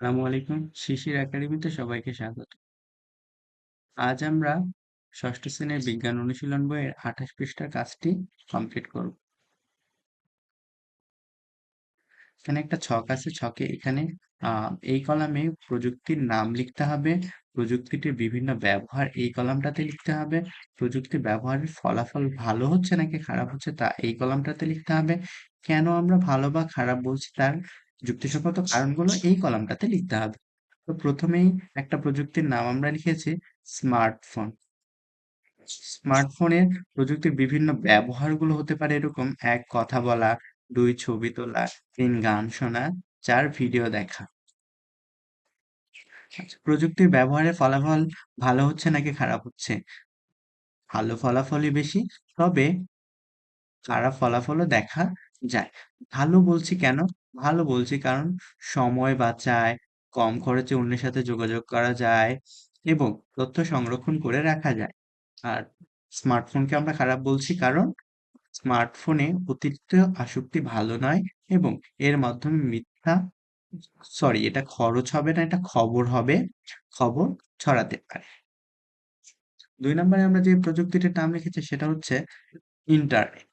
আসসালামু আলাইকুম। শিশির একাডেমিতে সবাইকে স্বাগত। আজ আমরা ষষ্ঠ শ্রেণির বিজ্ঞান অনুশীলন বইয়ের আঠাশ পৃষ্ঠার কাজটি কমপ্লিট করব। এখানে একটা ছক আছে। ছকে এখানে এই কলামে প্রযুক্তির নাম লিখতে হবে। প্রযুক্তিটির বিভিন্ন ব্যবহার এই কলামটাতে লিখতে হবে। প্রযুক্তির ব্যবহারের ফলাফল ভালো হচ্ছে নাকি খারাপ হচ্ছে তা এই কলামটাতে লিখতে হবে। কেন আমরা ভালো বা খারাপ বলছি তার যুক্তিসঙ্গত কারণগুলো এই কলামটাতে লিখতে হবে। তো প্রথমেই একটা প্রযুক্তির নাম আমরা লিখেছি স্মার্টফোন। স্মার্টফোনের প্রযুক্তির বিভিন্ন ব্যবহারগুলো হতে পারে এরকম এক কথা বলা দুই ছবি তোলা তিন গান শোনা চার ভিডিও দেখা। আচ্ছা, প্রযুক্তির ব্যবহারের ফলাফল ভালো হচ্ছে নাকি খারাপ হচ্ছে? ভালো ফলাফলই বেশি তবে খারাপ ফলাফলও দেখা যায়। ভালো বলছি কেন? ভালো বলছি। কারণ সময় বাঁচায়, কম খরচে অন্যের সাথে যোগাযোগ করা যায় এবং তথ্য সংরক্ষণ করে রাখা যায়। আর স্মার্টফোনকে আমরা খারাপ বলছি কারণ স্মার্টফোনে অতিরিক্ত আসক্তি ভালো নয় এবং এর মাধ্যমে মিথ্যা সরি এটা খরচ হবে না, এটা খবর হবে, খবর ছড়াতে পারে। দুই নম্বরে আমরা যে প্রযুক্তিটির নাম লিখেছি সেটা হচ্ছে ইন্টারনেট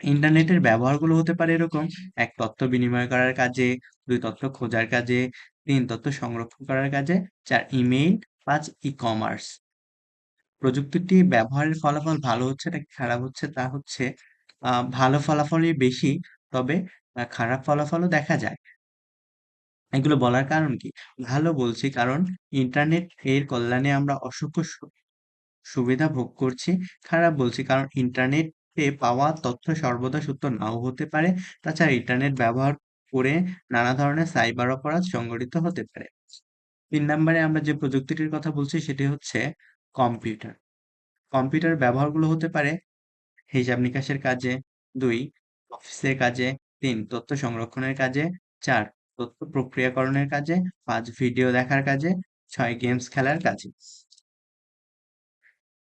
ইন্টারনেটের ব্যবহারগুলো হতে পারে এরকম, এক তথ্য বিনিময় করার কাজে, দুই তথ্য খোঁজার কাজে, তিন তথ্য সংরক্ষণ করার কাজে, চার ইমেইল, পাঁচ ই কমার্স প্রযুক্তিটি ব্যবহারের ফলাফল ভালো হচ্ছে নাকি খারাপ হচ্ছে? তা হচ্ছে ভালো ফলাফলই বেশি, তবে খারাপ ফলাফলও দেখা যায়। এগুলো বলার কারণ কি? ভালো বলছি কারণ ইন্টারনেট এর কল্যাণে আমরা অসংখ্য সুবিধা ভোগ করছি, খারাপ বলছি কারণ ইন্টারনেটে পাওয়া তথ্য সর্বদা সত্য নাও হতে পারে। তাছাড়া ইন্টারনেট ব্যবহার করে নানা ধরনের সাইবার অপরাধ সংঘটিত হতে পারে। তিন নম্বরে আমরা যে প্রযুক্তিটির কথা বলছি, সেটি হচ্ছে কম্পিউটার। কম্পিউটার ব্যবহারগুলো হতে পারে হিসাব নিকাশের কাজে দুই, অফিসের কাজে তিন, তথ্য সংরক্ষণের কাজে চার, তথ্য প্রক্রিয়াকরণের কাজে পাঁচ, ভিডিও দেখার কাজে ছয়, গেমস খেলার কাজে।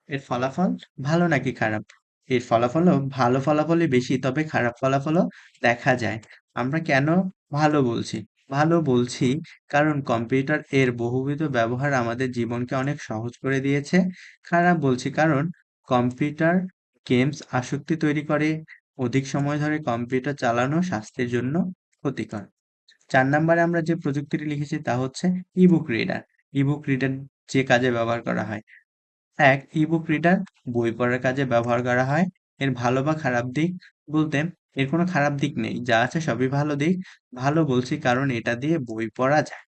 এর ফলাফল ভালো নাকি খারাপ? এর ফলাফলও ভালো ফলাফলই বেশি, তবে খারাপ ফলাফলও দেখা যায়। আমরা কেন ভালো বলছি? ভালো বলছি কারণ কম্পিউটার এর বহুবিধ ব্যবহার আমাদের জীবনকে অনেক সহজ করে দিয়েছে। খারাপ বলছি কারণ কম্পিউটার গেমস আসক্তি তৈরি করে, অধিক সময় ধরে কম্পিউটার চালানো স্বাস্থ্যের জন্য ক্ষতিকর। চার নম্বরে আমরা যে প্রযুক্তিটি লিখেছি তা হচ্ছে ইবুক রিডার ইবুক রিডার যে কাজে ব্যবহার করা হয়। এক ইবুক রিডার বই পড়ার কাজে ব্যবহার করা হয়। এর ভালো বা খারাপ দিক বলতে এর কোনো খারাপ দিক নেই। যা আছে সবই ভালো দিক। ভালো বলছি কারণ এটা দিয়ে বই পড়া যায়।